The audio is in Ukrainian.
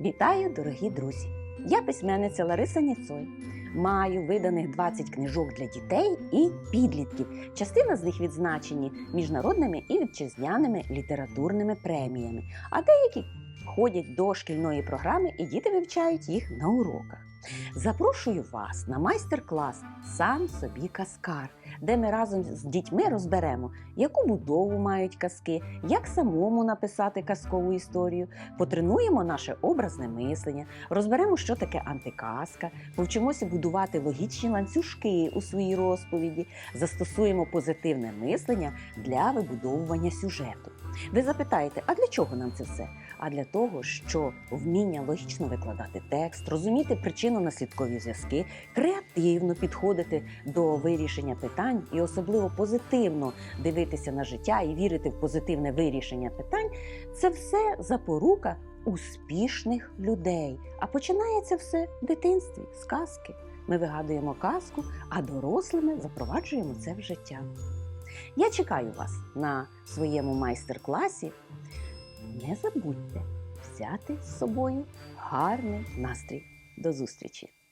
Вітаю, дорогі друзі! Я письменниця Лариса Ніцой. Маю виданих 20 книжок для дітей і підлітків. Частина з них відзначені міжнародними і вітчизняними літературними преміями, а деякі входять до шкільної програми і діти вивчають їх на уроках. Запрошую вас на майстер-клас Сам собі каскар, де ми разом з дітьми розберемо, яку будову мають казки, як самому написати казкову історію, потренуємо наше образне мислення, розберемо, що таке антиказка, повчимося будувати логічні ланцюжки у своїй розповіді, застосуємо позитивне мислення для вибудовування сюжету. Ви запитаєте, а для чого нам це все? А для того, що вміння логічно викладати текст, розуміти причинно-наслідкові зв'язки, креативно підходити до вирішення питань і особливо позитивно дивитися на життя і вірити в позитивне вирішення питань, це все запорука успішних людей. А починається все в дитинстві, з казки. Ми вигадуємо казку, а дорослими запроваджуємо це в життя. Я чекаю вас на своєму майстер-класі. Не забудьте взяти з собою гарний настрій. До зустрічі!